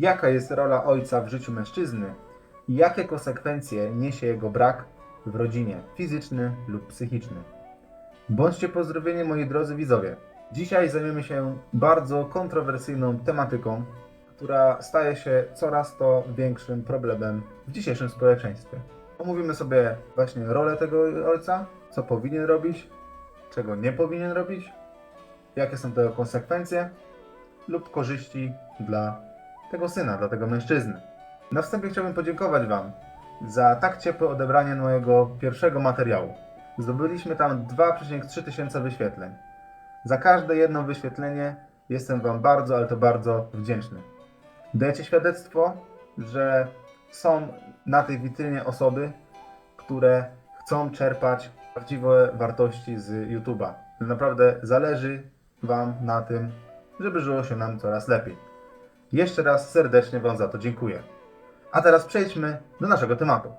Jaka jest rola ojca w życiu mężczyzny i jakie konsekwencje niesie jego brak w rodzinie, fizyczny lub psychiczny. Bądźcie pozdrowieni moi drodzy widzowie. Dzisiaj zajmiemy się bardzo kontrowersyjną tematyką, która staje się coraz to większym problemem w dzisiejszym społeczeństwie. Omówimy sobie właśnie rolę tego ojca, co powinien robić, czego nie powinien robić, jakie są tego konsekwencje lub korzyści dla tego syna, dla tego mężczyzny. Na wstępie chciałbym podziękować Wam za tak ciepłe odebranie mojego pierwszego materiału. Zdobyliśmy tam 2,3 tysiąca wyświetleń. Za każde jedno wyświetlenie jestem Wam bardzo, ale to bardzo wdzięczny. Dajecie świadectwo, że są na tej witrynie osoby, które chcą czerpać prawdziwe wartości z YouTube'a. Naprawdę zależy Wam na tym, żeby żyło się nam coraz lepiej. Jeszcze raz serdecznie Wam za to dziękuję. A teraz przejdźmy do naszego tematu.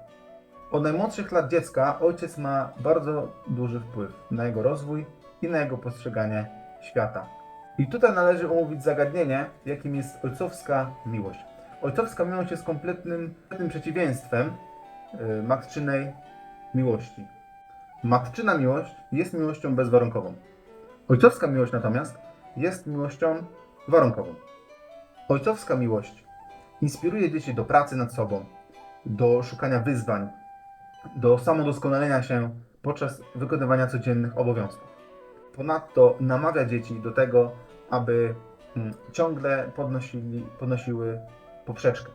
Od najmłodszych lat dziecka ojciec ma bardzo duży wpływ na jego rozwój i na jego postrzeganie świata. I tutaj należy omówić zagadnienie, jakim jest ojcowska miłość. Ojcowska miłość jest kompletnym, kompletnym przeciwieństwem yy, matczynej miłości. Matczyna miłość jest miłością bezwarunkową. Ojcowska miłość natomiast jest miłością warunkową. Ojcowska miłość inspiruje dzieci do pracy nad sobą, do szukania wyzwań, do samodoskonalenia się podczas wykonywania codziennych obowiązków. Ponadto namawia dzieci do tego, aby mm, ciągle podnosili, podnosiły poprzeczkę,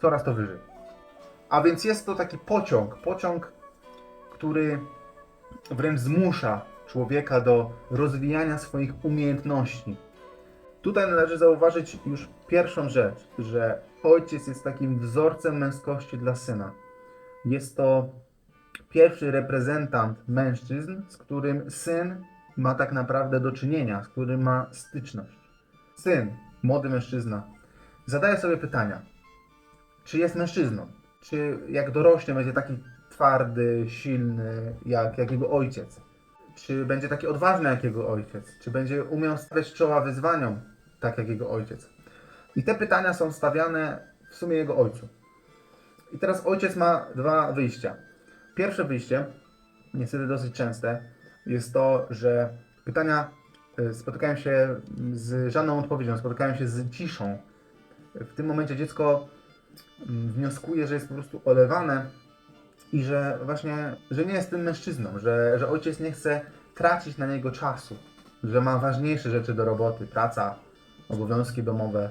coraz to wyżej. A więc jest to taki pociąg, pociąg, który wręcz zmusza człowieka do rozwijania swoich umiejętności. Tutaj należy zauważyć już pierwszą rzecz, że ojciec jest takim wzorcem męskości dla syna. Jest to pierwszy reprezentant mężczyzn, z którym syn ma tak naprawdę do czynienia, z którym ma styczność. Syn, młody mężczyzna, zadaje sobie pytania, czy jest mężczyzną, czy jak dorośnie będzie taki twardy, silny jak, jego ojciec, czy będzie taki odważny jak jego ojciec, czy będzie umiał stawiać czoła wyzwaniom tak jak jego ojciec. I te pytania są stawiane w sumie jego ojcu. I teraz ojciec ma dwa wyjścia. Pierwsze wyjście, niestety dosyć częste, jest to, że pytania y, spotykają się z żadną odpowiedzią, spotykają się z ciszą. W tym momencie dziecko mm, wnioskuje, że jest po prostu olewane i że właśnie, że nie jest tym mężczyzną, że, że ojciec nie chce tracić na niego czasu, że ma ważniejsze rzeczy do roboty, praca, obowiązki domowe,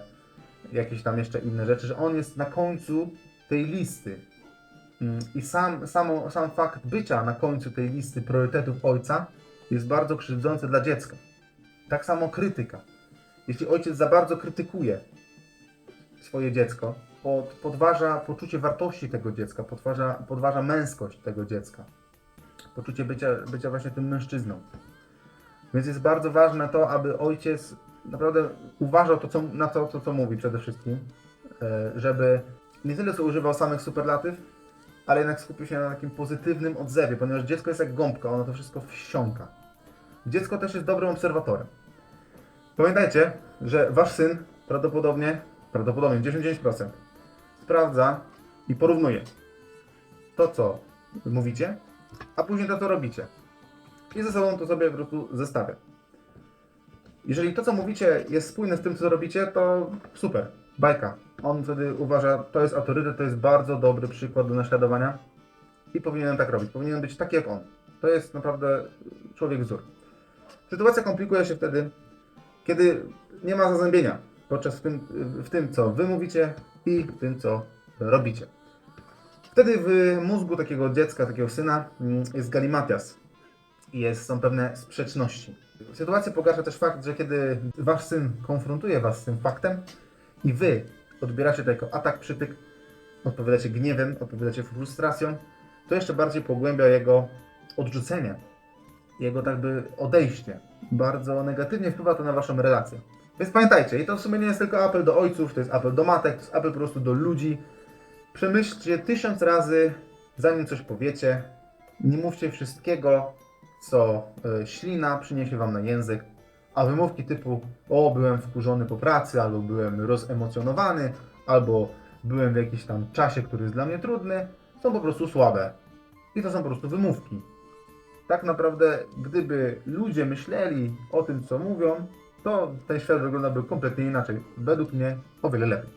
jakieś tam jeszcze inne rzeczy, że on jest na końcu tej listy. Mm, I sam, samo, sam fakt bycia na końcu tej listy priorytetów ojca jest bardzo krzywdzący dla dziecka. Tak samo krytyka. Jeśli ojciec za bardzo krytykuje swoje dziecko, pod, podważa poczucie wartości tego dziecka, podważa, podważa męskość tego dziecka, poczucie bycia, bycia właśnie tym mężczyzną. Więc jest bardzo ważne to, aby ojciec naprawdę uważał to, co, na to, to, co mówi przede wszystkim, e, żeby nie tyle co używał samych superlatyw, ale jednak skupił się na takim pozytywnym odzewie, ponieważ dziecko jest jak gąbka, ono to wszystko wsiąka. Dziecko też jest dobrym obserwatorem. Pamiętajcie, że wasz syn prawdopodobnie, prawdopodobnie 99% sprawdza i porównuje to, co mówicie, a później to, co robicie. I ze sobą to sobie po prostu zestawia. Jeżeli to, co mówicie, jest spójne z tym, co robicie, to super, bajka. On wtedy uważa, to jest autorytet, to jest bardzo dobry przykład do naśladowania i powinienem tak robić. Powinienem być taki jak on. To jest naprawdę człowiek wzór. Sytuacja komplikuje się wtedy, kiedy nie ma zazębienia podczas w tym, w tym, co wy mówicie i w tym, co robicie. Wtedy w mózgu takiego dziecka, takiego syna mm, jest galimatias jest, są pewne sprzeczności. Sytuację pogarsza też fakt, że kiedy wasz syn konfrontuje was z tym faktem i wy odbieracie to jako atak, przytyk, odpowiadacie gniewem, odpowiadacie frustracją, to jeszcze bardziej pogłębia jego odrzucenie, jego tak by odejście. Bardzo negatywnie wpływa to na waszą relację. Więc pamiętajcie, i to w sumie nie jest tylko apel do ojców, to jest apel do matek, to jest apel po prostu do ludzi. Przemyślcie tysiąc razy, zanim coś powiecie. Nie mówcie wszystkiego, co e, ślina przyniesie wam na język, a wymówki typu o, byłem wkurzony po pracy, albo byłem rozemocjonowany, albo byłem w jakimś tam czasie, który jest dla mnie trudny, są po prostu słabe. I to są po prostu wymówki. Tak naprawdę, gdyby ludzie myśleli o tym, co mówią, to ten świat wyglądałby kompletnie inaczej. Według mnie o wiele lepiej.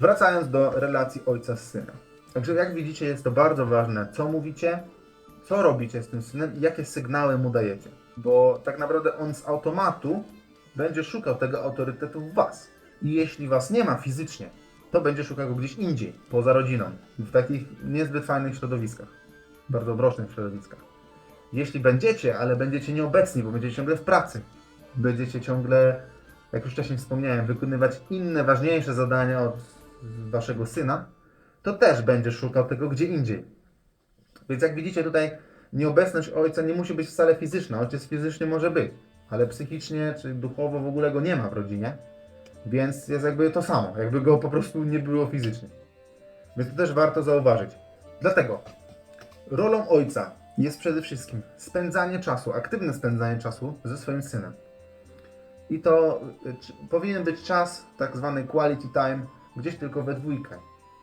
Wracając do relacji ojca z synem. Także jak widzicie, jest to bardzo ważne, co mówicie, co robicie z tym synem i jakie sygnały mu dajecie. Bo tak naprawdę on z automatu będzie szukał tego autorytetu w was. I jeśli was nie ma fizycznie, to będzie szukał go gdzieś indziej, poza rodziną, w takich niezbyt fajnych środowiskach, bardzo obrocznych środowiskach. Jeśli będziecie, ale będziecie nieobecni, bo będziecie ciągle w pracy, będziecie ciągle, jak już wcześniej wspomniałem, wykonywać inne, ważniejsze zadania od waszego syna, to też będzie szukał tego gdzie indziej. Więc jak widzicie tutaj, nieobecność ojca nie musi być wcale fizyczna. Ojciec fizycznie może być, ale psychicznie czy duchowo w ogóle go nie ma w rodzinie. Więc jest jakby to samo, jakby go po prostu nie było fizycznie. Więc to też warto zauważyć. Dlatego rolą ojca jest przede wszystkim spędzanie czasu, aktywne spędzanie czasu ze swoim synem. I to y, powinien być czas, tak zwany quality time, gdzieś tylko we dwójkę.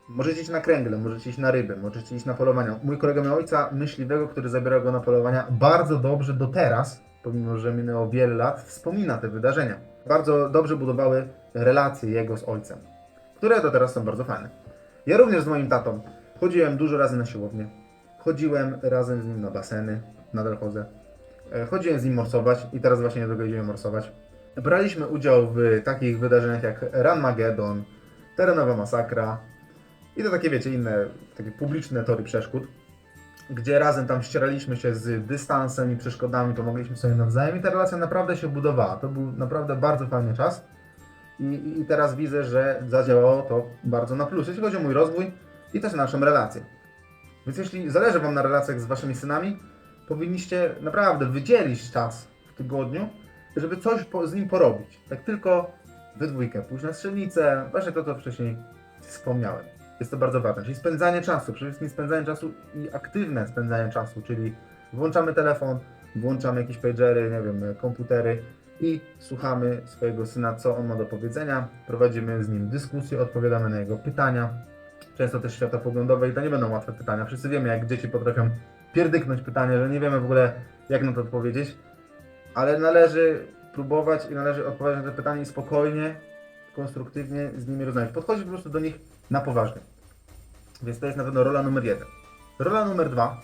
Możecie iść na kręgle, możecie iść na ryby, możecie iść na polowania. Mój kolega miał ojca myśliwego, który zabierał go na polowania bardzo dobrze do teraz, pomimo że minęło wiele lat, wspomina te wydarzenia. Bardzo dobrze budowały relacje jego z ojcem, które do teraz są bardzo fajne. Ja również z moim tatą chodziłem dużo razy na siłownię, chodziłem razem z nim na baseny, nadal chodzę. E, Chodziłem z nim morsować i teraz właśnie niedługo idziemy morsować. Braliśmy udział w takich wydarzeniach jak Run Magedon, Terenowa Masakra i to takie, wiecie, inne takie publiczne tory przeszkód, gdzie razem tam ścieraliśmy się z dystansem i przeszkodami, pomogliśmy sobie nawzajem i ta relacja naprawdę się budowała. To był naprawdę bardzo fajny czas i, i teraz widzę, że zadziałało to bardzo na plus, jeśli chodzi o mój rozwój i też naszą relację. Więc jeśli zależy Wam na relacjach z Waszymi synami, powinniście naprawdę wydzielić czas w tygodniu, żeby coś po, z nim porobić. Tak tylko we dwójkę, pójść na strzelnicę, właśnie to, co wcześniej wspomniałem. Jest to bardzo ważne, czyli spędzanie czasu, przede wszystkim spędzanie czasu i aktywne spędzanie czasu, czyli włączamy telefon, włączamy jakieś pagery, nie wiem, komputery i słuchamy swojego syna, co on ma do powiedzenia, prowadzimy z nim dyskusję, odpowiadamy na jego pytania, często też światopoglądowe i to nie będą łatwe pytania. Wszyscy wiemy, jak dzieci potrafią pierdyknąć pytanie, że nie wiemy w ogóle, jak na to odpowiedzieć, ale należy próbować i należy odpowiadać na te pytania i spokojnie, konstruktywnie z nimi rozmawiać. Podchodzić po prostu do nich na poważnie. Więc to jest na pewno rola numer jeden. Rola numer dwa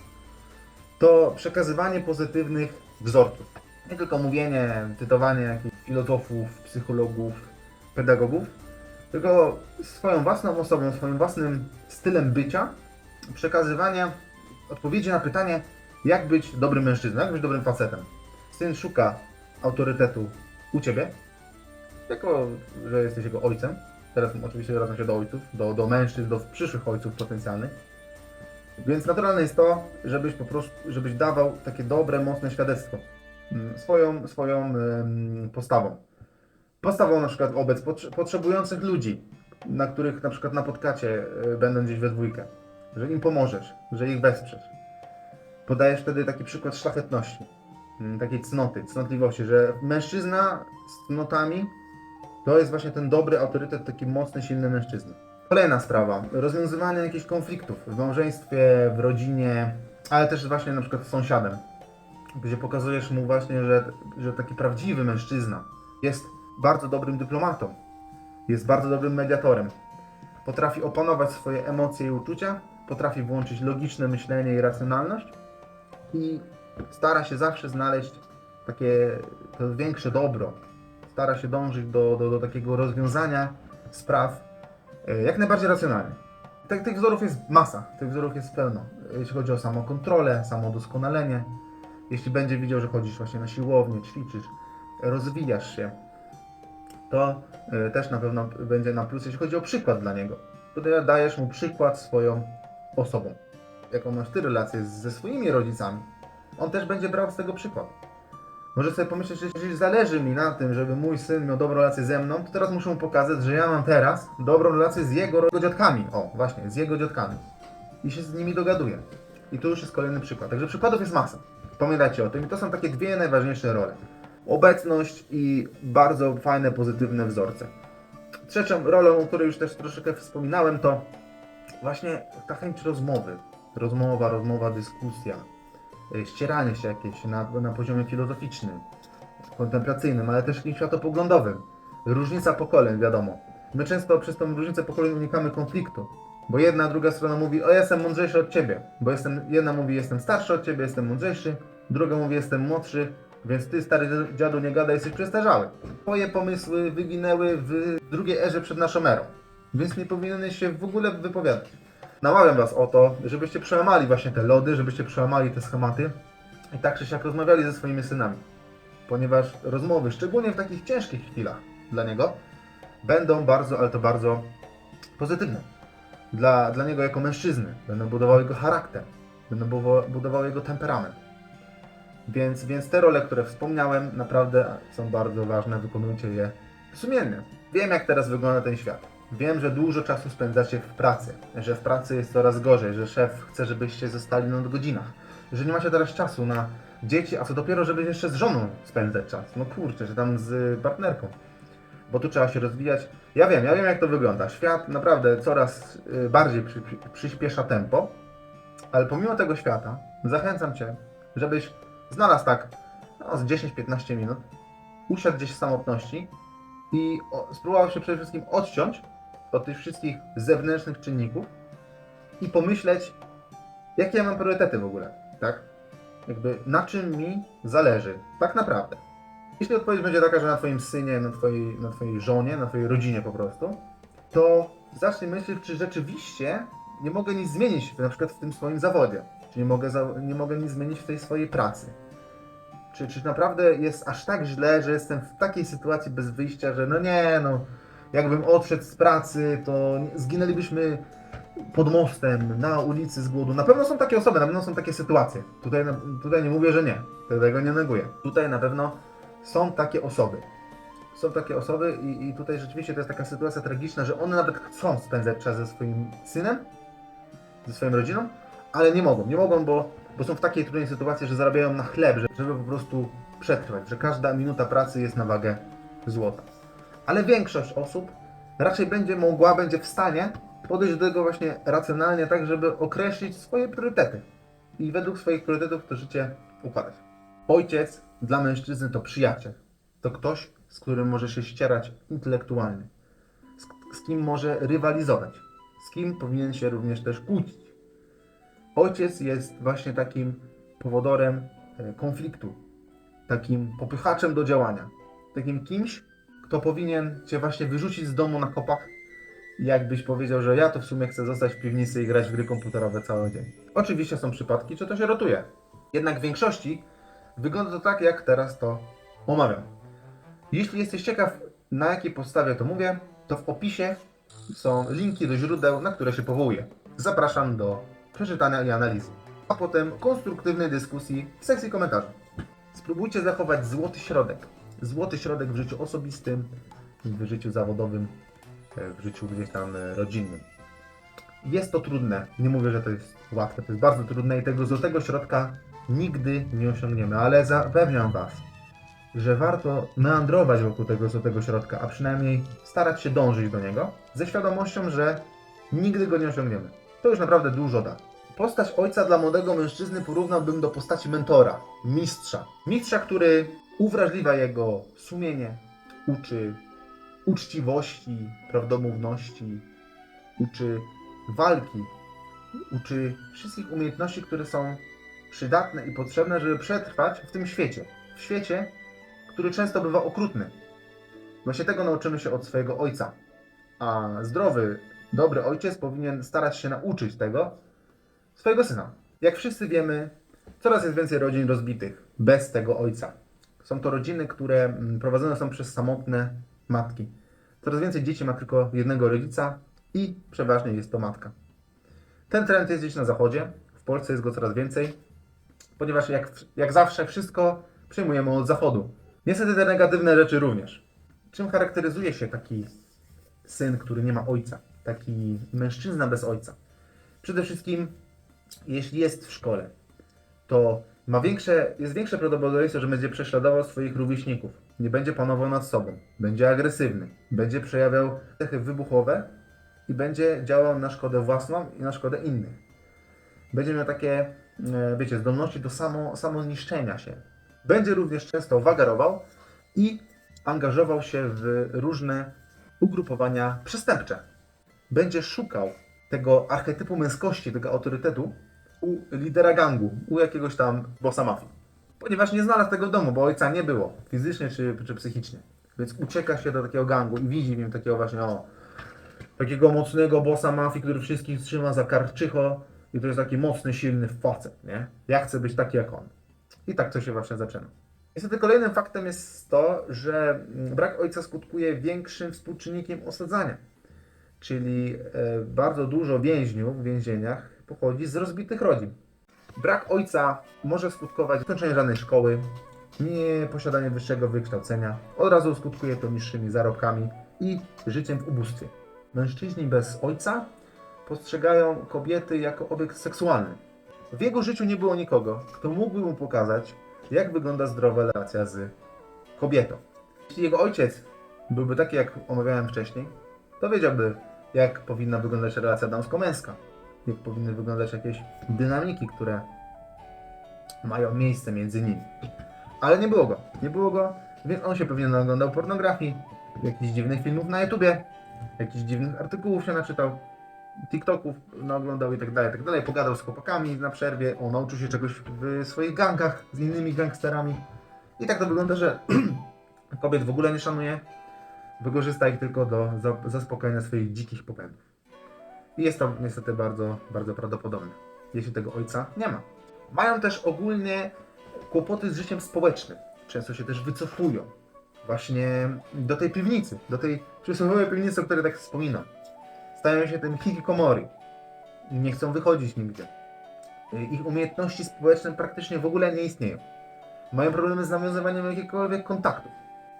to przekazywanie pozytywnych wzorców. Nie tylko mówienie, cytowanie jakichś filozofów, psychologów, pedagogów, tylko swoją własną osobą, swoim własnym stylem bycia, przekazywania odpowiedzi na pytanie, jak być dobrym mężczyzną, jak być dobrym facetem. Syn szuka autorytetu u ciebie, jako że jesteś jego ojcem. Teraz oczywiście zwracam się do ojców, do, do mężczyzn, do przyszłych ojców potencjalnych. Więc naturalne jest to, żebyś po prostu, żebyś dawał takie dobre, mocne świadectwo mm, swoją, swoją postawą. Postawą na przykład wobec potrze- potrzebujących ludzi, na których na przykład napotkacie, y, będą gdzieś we dwójkę, że im pomożesz, że ich wesprzesz. Podajesz wtedy taki przykład szlachetności, takiej cnoty, cnotliwości, że mężczyzna z cnotami to jest właśnie ten dobry autorytet, taki mocny, silny mężczyzna. Kolejna sprawa, rozwiązywanie jakichś konfliktów w małżeństwie, w rodzinie, ale też właśnie na przykład z sąsiadem, gdzie pokazujesz mu właśnie, że, że taki prawdziwy mężczyzna jest bardzo dobrym dyplomatą, jest bardzo dobrym mediatorem, potrafi opanować swoje emocje i uczucia, potrafi włączyć logiczne myślenie i racjonalność i stara się zawsze znaleźć takie to większe dobro, stara się dążyć do, do, do takiego rozwiązania spraw e, jak najbardziej racjonalnie. Tak, tych wzorów jest masa, tych wzorów jest pełno. Jeśli chodzi o samokontrolę, samodoskonalenie, jeśli będzie widział, że chodzisz właśnie na siłownię, ćwiczysz, rozwijasz się, to e, też na pewno będzie na plus, jeśli chodzi o przykład dla niego. Tutaj dajesz mu przykład swoją osobą. Jaką masz ty relację ze swoimi rodzicami, on też będzie brał z tego przykład. Może sobie pomyśleć, że jeżeli zależy mi na tym, żeby mój syn miał dobrą relację ze mną, to teraz muszę mu pokazać, że ja mam teraz dobrą relację z jego, dziadkami. O, właśnie, z jego dziadkami. I się z nimi dogaduję. I tu już jest kolejny przykład. Także przykładów jest masa. Pamiętajcie o tym. I to są takie dwie najważniejsze role. Obecność i bardzo fajne, pozytywne wzorce. Trzecią rolą, o której już też troszeczkę wspominałem, to właśnie ta chęć rozmowy. Rozmowa, rozmowa, dyskusja, ścieranie się jakieś na, na poziomie filozoficznym, kontemplacyjnym, ale też takim światopoglądowym. Różnica pokoleń, wiadomo. My często przez tą różnicę pokoleń unikamy konfliktu, bo jedna, druga strona mówi, o ja jestem mądrzejszy od ciebie, bo jestem, jedna mówi, jestem starszy od ciebie, jestem mądrzejszy, druga mówi, jestem młodszy, więc ty, stary dziadu, nie gadaj, jesteś przestarzały. Twoje pomysły wyginęły w drugiej erze przed naszą erą, więc nie powinieneś się w ogóle wypowiadać. Namawiam was o to, żebyście przełamali właśnie te lody, żebyście przełamali te schematy i tak czy siak rozmawiali ze swoimi synami. Ponieważ rozmowy, szczególnie w takich ciężkich chwilach dla niego, będą bardzo, ale to bardzo pozytywne. Dla, dla niego jako mężczyzny. Będą budowały jego charakter. Będą budowa- budowały jego temperament. Więc, więc te role, które wspomniałem, naprawdę są bardzo ważne. Wykonujcie je sumiennie. Wiem, jak teraz wygląda ten świat. Wiem, że dużo czasu spędzacie w pracy, że w pracy jest coraz gorzej, że szef chce, żebyście zostali na godzinach, że nie macie teraz czasu na dzieci, a co dopiero, żeby jeszcze z żoną spędzać czas. No kurczę, że tam z partnerką. Bo tu trzeba się rozwijać. Ja wiem, ja wiem jak to wygląda. Świat naprawdę coraz y, bardziej przy, przy, przyspiesza tempo, ale pomimo tego świata zachęcam Cię, żebyś znalazł tak no, z 10-15 minut, usiadł gdzieś w samotności i spróbował się przede wszystkim odciąć od tych wszystkich zewnętrznych czynników i pomyśleć, jakie ja mam priorytety w ogóle, tak? Jakby na czym mi zależy, tak naprawdę. Jeśli odpowiedź będzie taka, że na Twoim synie, na Twojej, na twojej żonie, na Twojej rodzinie po prostu, to zacznij myśleć, czy rzeczywiście nie mogę nic zmienić na przykład w tym swoim zawodzie, czy nie mogę, za, nie mogę nic zmienić w tej swojej pracy. Czy, czy naprawdę jest aż tak źle, że jestem w takiej sytuacji bez wyjścia, że no nie, no, jakbym odszedł z pracy, to zginęlibyśmy pod mostem, na ulicy z głodu. Na pewno są takie osoby, na pewno są takie sytuacje. Tutaj, tutaj nie mówię, że nie. Tego nie neguję. Tutaj na pewno są takie osoby. Są takie osoby i, i tutaj rzeczywiście to jest taka sytuacja tragiczna, że one nawet chcą spędzać czas ze swoim synem, ze swoją rodziną, ale nie mogą. Nie mogą, bo, bo są w takiej trudnej sytuacji, że zarabiają na chleb, że- żeby po prostu przetrwać, że każda minuta pracy jest na wagę złota. Ale większość osób raczej będzie mogła, będzie w stanie podejść do tego właśnie racjonalnie, tak żeby określić swoje priorytety i według swoich priorytetów to życie układać. Ojciec dla mężczyzny to przyjaciel. To ktoś, z którym może się ścierać intelektualnie, z, z kim może rywalizować, z kim powinien się również też kłócić. Ojciec jest właśnie takim powodorem e, konfliktu, takim popychaczem do działania, takim kimś, kto powinien cię właśnie wyrzucić z domu na kopach, jakbyś powiedział, że ja to w sumie chcę zostać w piwnicy i grać w gry komputerowe cały dzień. Oczywiście są przypadki, że to się rotuje. Jednak w większości wygląda to tak, jak teraz to omawiam. Jeśli jesteś ciekaw, na jakiej podstawie to mówię, to w opisie są linki do źródeł, na które się powołuję. Zapraszam do przeczytania i analizy, a potem konstruktywnej dyskusji w sekcji komentarzy. Spróbujcie zachować złoty środek. Złoty środek w życiu osobistym, w życiu zawodowym, e, w życiu gdzieś tam e, rodzinnym. Jest to trudne. Nie mówię, że to jest łatwe. To jest bardzo trudne i tego złotego środka nigdy nie osiągniemy, ale zapewniam Was, że warto meandrować wokół tego złotego środka, a przynajmniej starać się dążyć do niego, ze świadomością, że nigdy go nie osiągniemy. To już naprawdę dużo da. Postać ojca dla młodego mężczyzny porównałbym do postaci mentora, mistrza. Mistrza, który uwrażliwia jego sumienie, uczy uczciwości, prawdomówności, uczy walki, uczy wszystkich umiejętności, które są przydatne i potrzebne, żeby przetrwać w tym świecie. W świecie, który często bywa okrutny. Właśnie tego nauczymy się od swojego ojca. A zdrowy, dobry ojciec powinien starać się nauczyć tego swojego syna. Jak wszyscy wiemy, coraz jest więcej rodzin rozbitych bez tego ojca. Są to rodziny, które mm, prowadzone są przez samotne matki. Coraz więcej dzieci ma tylko jednego rodzica i przeważnie jest to matka. Ten trend jest gdzieś na zachodzie, w Polsce jest go coraz więcej, ponieważ jak, jak zawsze wszystko przyjmujemy od zachodu. Niestety te negatywne rzeczy również. Czym charakteryzuje się taki syn, który nie ma ojca? Taki mężczyzna bez ojca? Przede wszystkim, jeśli jest w szkole, to ma większe, jest większe prawdopodobieństwo, że będzie prześladował swoich rówieśników. nie będzie panował nad sobą, będzie agresywny, będzie przejawiał cechy wybuchowe i będzie działał na szkodę własną i na szkodę innych. Będzie miał takie, e, wiecie, zdolności do samo, samoniszczenia się. Będzie również często wagarował i angażował się w różne ugrupowania przestępcze. Będzie szukał tego archetypu męskości, tego autorytetu u lidera gangu, u jakiegoś tam bossa mafii. Ponieważ nie znalazł tego domu, bo ojca nie było, fizycznie czy, czy psychicznie. Więc ucieka się do takiego gangu i widzi w nim takiego właśnie, o, takiego mocnego bossa mafii, który wszystkich trzyma za karczycho i to jest taki mocny, silny facet, nie? Ja chcę być taki jak on. I tak to się właśnie zaczyna. Niestety kolejnym faktem jest to, że mm, brak ojca skutkuje większym współczynnikiem osadzania. Czyli e, bardzo dużo więźniów w więzieniach pochodzi z rozbitych rodzin. Brak ojca może skutkować ukończeniem żadnej szkoły, nie posiadanie wyższego wykształcenia. Od razu skutkuje to niższymi zarobkami i życiem w ubóstwie. Mężczyźni bez ojca postrzegają kobiety jako obiekt seksualny. W jego życiu nie było nikogo, kto mógłby mu pokazać, jak wygląda zdrowa relacja z kobietą. Jeśli jego ojciec byłby taki, jak omawiałem wcześniej, to wiedziałby, jak powinna wyglądać relacja damsko-męska, jak powinny wyglądać jakieś dynamiki, które mają miejsce między nimi. Ale nie było go. Nie było go, więc on się pewnie naglądał pornografii, jakichś dziwnych filmów na YouTubie, jakichś dziwnych artykułów się naczytał, TikToków naoglądał i tak dalej, tak dalej. Pogadał z chłopakami na przerwie, on nauczył się czegoś w swoich gangach z innymi gangsterami. I tak to wygląda, że kobiet w ogóle nie szanuje, wykorzysta ich tylko do za- zaspokojenia swoich dzikich popędów. Jest to niestety bardzo, bardzo prawdopodobne, jeśli tego ojca nie ma. Mają też ogólnie kłopoty z życiem społecznym. Często się też wycofują właśnie do tej piwnicy, do tej przysłowiowej piwnicy, o której tak wspominam. Stają się tym hikikomori. Nie chcą wychodzić nigdzie. Ich umiejętności społeczne praktycznie w ogóle nie istnieją. Mają problemy z nawiązywaniem jakichkolwiek kontaktów.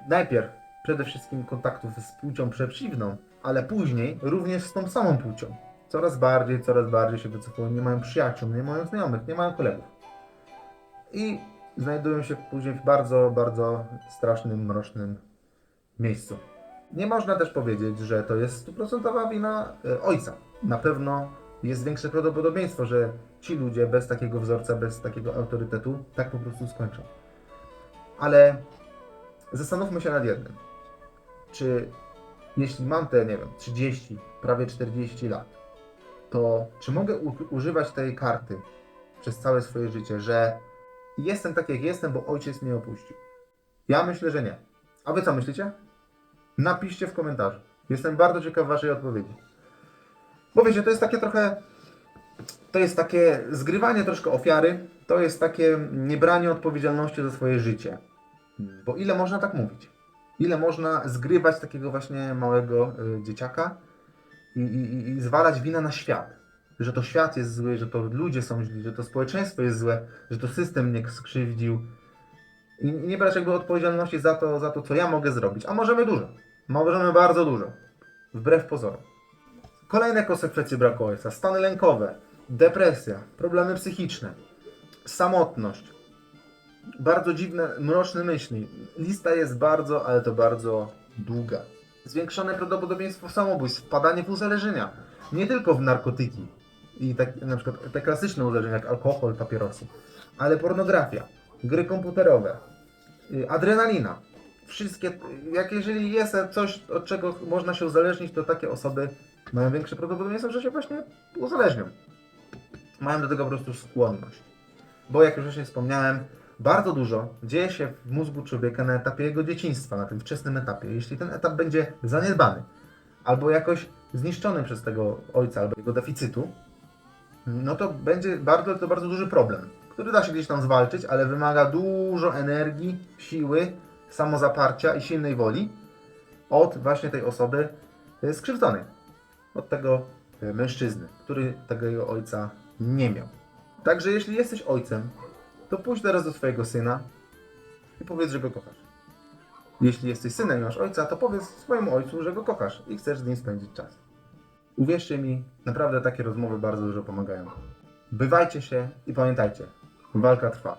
Najpierw przede wszystkim kontaktów z płcią przeciwną, ale później również z tą samą płcią. Coraz bardziej, coraz bardziej się wycofują, nie mają przyjaciół, nie mają znajomych, nie mają kolegów. I znajdują się później w bardzo, bardzo strasznym, mrocznym miejscu. Nie można też powiedzieć, że to jest stuprocentowa wina e, ojca. Na pewno jest większe prawdopodobieństwo, że ci ludzie bez takiego wzorca, bez takiego autorytetu tak po prostu skończą. Ale zastanówmy się nad jednym. Czy jeśli mam te, nie wiem, 30, prawie 40 lat, to czy mogę używać tej karty przez całe swoje życie, że jestem tak jak jestem, bo ojciec mnie opuścił? Ja myślę, że nie. A wy co myślicie? Napiszcie w komentarzu. Jestem bardzo ciekaw waszej odpowiedzi. Bo wiecie, to jest takie trochę... To jest takie zgrywanie troszkę ofiary. To jest takie niebranie odpowiedzialności za swoje życie. Bo ile można tak mówić? Ile można zgrywać takiego właśnie małego y, dzieciaka i, i, i zwalać winę na świat? Że to świat jest zły, że to ludzie są źli, że to społeczeństwo jest złe, że to system mnie skrzywdził. I i nie brać jakby odpowiedzialności za to, za to, co ja mogę zrobić. A możemy dużo. Możemy bardzo dużo. Wbrew pozorom. Kolejne konsekwencje braku ojca. Stany lękowe, depresja, problemy psychiczne, samotność, bardzo dziwne, mroczne myśli. Lista jest bardzo, ale to bardzo długa. Zwiększone prawdopodobieństwo samobójstw, wpadanie w uzależnienia. Nie tylko w narkotyki i tak, na przykład te klasyczne uzależnienia jak alkohol, papierosy, ale pornografia, gry komputerowe, y, adrenalina. Wszystkie, jak jeżeli jest coś, od czego można się uzależnić, to takie osoby mają większe prawdopodobieństwo, że się właśnie uzależnią. Mają do tego po prostu skłonność. Bo jak już wcześniej wspomniałem, bardzo dużo dzieje się w mózgu człowieka na etapie jego dzieciństwa, na tym wczesnym etapie. Jeśli ten etap będzie zaniedbany albo jakoś zniszczony przez tego ojca albo jego deficytu, no to będzie bardzo, to bardzo duży problem, który da się gdzieś tam zwalczyć, ale wymaga dużo energii, siły, samozaparcia i silnej woli od właśnie tej osoby y, skrzywdzonej, od tego y, mężczyzny, który tego ojca nie miał. Także jeśli jesteś ojcem, to pójdź teraz do swojego syna i powiedz, że go kochasz. Jeśli jesteś synem i masz ojca, to powiedz swojemu ojcu, że go kochasz i chcesz z nim spędzić czas. Uwierzcie mi, naprawdę takie rozmowy bardzo dużo pomagają. Bywajcie się i pamiętajcie, walka trwa.